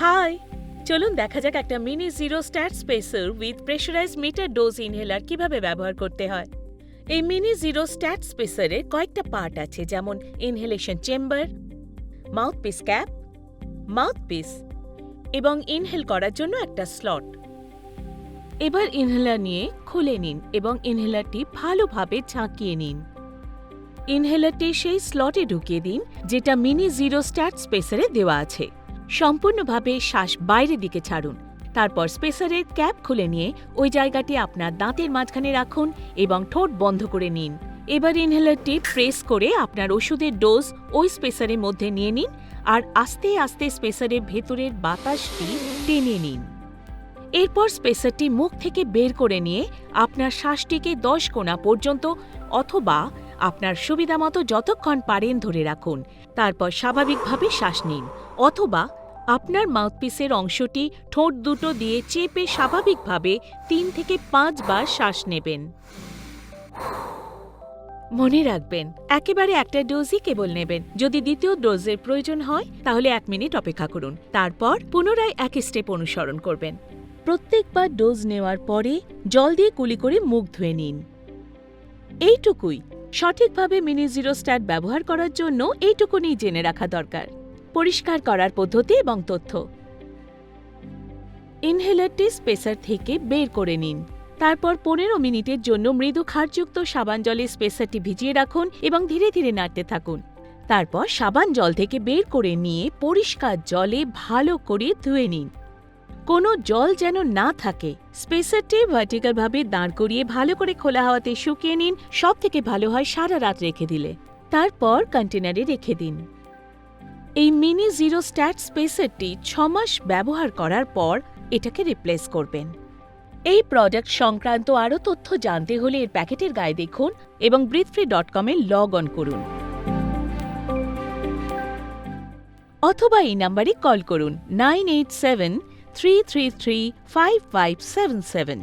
High, চলুন দেখা যাক একটা mini zero stat spacer with pressurise meter dose inhaler কীভাবে ব্যবহার করতে হয়। এই মিনি জিরো স্ট্যাট স্পেসারের কয়েকটা পার্ট আছে, যেমন inhalation chamber, mouthpiece cap, mouthpiece এবং ইনহেল করার জন্য একটা স্লট। এবার ইনহেলার নিয়ে খুলে নিন এবং ইনহেলারটি ভালোভাবে ঝাঁকিয়ে নিন। ইনহেলারটি সেই স্লটে ঢুকিয়ে দিন, যেটা মিনি জিরো স্ট্যাট স্পেসারে দেওয়া আছে। সম্পূর্ণভাবে শ্বাস বাইরের দিকে ছাড়ুন। তারপর স্পেসারের ক্যাপ খুলে নিয়ে ওই জায়গাটি আপনার দাঁতের মাঝখানে রাখুন এবং ঠোঁট বন্ধ করে নিন। এবার ইনহেলারটি প্রেস করে আপনার ওষুধের ডোজ ওই স্পেসারের মধ্যে নিয়ে নিন আর আস্তে আস্তে স্পেসারের ভেতরের বাতাসটি টেনে নিন। এরপর স্পেসারটি মুখ থেকে বের করে নিয়ে আপনার শ্বাসটিকে দশ কোণা পর্যন্ত অথবা আপনার সুবিধামতো যতক্ষণ পারেন ধরে রাখুন। তারপর স্বাভাবিকভাবে শ্বাস নিন। অথবা আপনার মাউথপিসের অংশটি ঠোঁট দুটো দিয়ে চেপে স্বাভাবিকভাবে তিন থেকে পাঁচবার শ্বাস নেবেন। মনে রাখবেন, একেবারে একটা ডোজই কেবল নেবেন। যদি দ্বিতীয় ডোজের প্রয়োজন হয়, তাহলে এক মিনিট অপেক্ষা করুন। তারপর পুনরায় একই স্টেপ অনুসরণ করবেন। প্রত্যেকবার ডোজ নেওয়ার পরে জল দিয়ে কুলি করে মুখ ধুয়ে নিন। এইটুকুই। সঠিকভাবে মিনি জিরো স্ট্যাট ব্যবহার করার জন্য এইটুকুনি জেনে রাখা দরকার। পরিষ্কার করার পদ্ধতি এবং তথ্য। ইনহেলারটি স্পেসার থেকে বের করে নিন। তারপর পনেরো মিনিটের জন্য মৃদু ক্ষারযুক্ত সাবান জলে স্পেসারটি ভিজিয়ে রাখুন এবং ধীরে ধীরে নাড়তে থাকুন। তারপর সাবান জল থেকে বের করে নিয়ে পরিষ্কার জলে ভালো করে ধুয়ে নিন। কোনো জল যেন না থাকে, স্পেসারটি ভার্টিক্যালভাবে দাঁড় করিয়ে ভালো করে খোলা হাওয়াতে শুকিয়ে নিন সব থেকে ভালো হয় সারা রাত রেখে দিলে। তারপর কন্টেনারে রেখে দিন। এই মিনি জিরো স্ট্যাট স্পেসারটি ছমাস ব্যবহার করার পর এটাকে রিপ্লেস করবেন। এই প্রোডাক্ট সংক্রান্ত আরও তথ্য জানতে হলে এর প্যাকেটের গায়ে দেখুন এবং Breathefree dot com log on করুন। অথবা এই নাম্বারে কল করুন nine eight seven three three three five five seven seven.